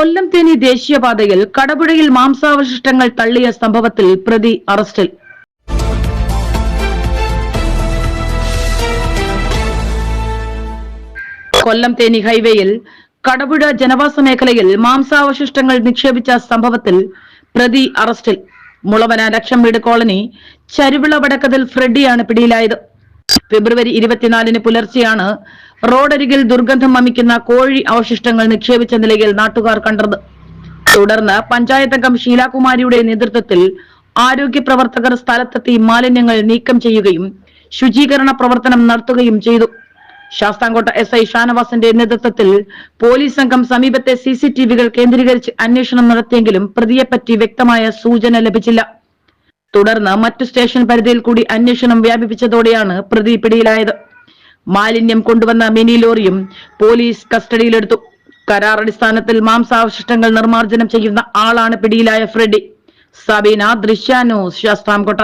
കൊല്ലം തേനി ദേശീയപാതയിൽ കടപുഴയിൽ മാംസാവശിഷ്ടങ്ങൾ തള്ളിയ സംഭവത്തിൽ പ്രതി അറസ്റ്റിൽ. കൊല്ലം തേനി ഹൈവേയിൽ കടപുഴ ജനവാസ മേഖലയിൽ മാംസാവശിഷ്ടങ്ങൾ നിക്ഷേപിച്ച സംഭവത്തിൽ പ്രതി അറസ്റ്റിൽ. മുളവന ലക്ഷം വീട് കോളനി ചരുവിള വടക്കതിൽ ഫ്രെഡിയാണ് പിടിയിലായത്. ഫെബ്രുവരി ഇരുപത്തിനാലിന് പുലർച്ചെയാണ് റോഡരികിൽ ദുർഗന്ധം വമിക്കുന്ന കോഴി അവശിഷ്ടങ്ങൾ നിക്ഷേപിച്ച നിലയിൽ നാട്ടുകാർ കണ്ടത്. തുടർന്ന് പഞ്ചായത്ത് അംഗം ഷീലാകുമാരിയുടെ നേതൃത്വത്തിൽ ആരോഗ്യ പ്രവർത്തകർ സ്ഥലത്തെത്തി മാലിന്യങ്ങൾ നീക്കം ചെയ്യുകയും ശുചീകരണ പ്രവർത്തനം നടത്തുകയും ചെയ്തു. ശാസ്താംകോട്ട എസ് ഐ ഷാനവാസിന്റെ നേതൃത്വത്തിൽ പോലീസ് സംഘം സമീപത്തെ സി കേന്ദ്രീകരിച്ച് അന്വേഷണം നടത്തിയെങ്കിലും പ്രതിയെപ്പറ്റി വ്യക്തമായ സൂചന ലഭിച്ചില്ല. തുടർന്ന് മറ്റു സ്റ്റേഷൻ പരിധിയിൽ കൂടി അന്വേഷണം വ്യാപിപ്പിച്ചതോടെയാണ് പ്രതി പിടിയിലായത്. മാലിന്യം കൊണ്ടുവന്ന മിനി ലോറിയും പോലീസ് കസ്റ്റഡിയിലെടുത്തു. കരാർ അടിസ്ഥാനത്തിൽ മാംസാവശിഷ്ടങ്ങൾ നിർമ്മാർജനം ചെയ്യുന്ന ആളാണ് പിടിയിലായ ഫ്രെഡി. സബീന ദൃശ്യാനൂസ് ശാസ്താംകോട്ട.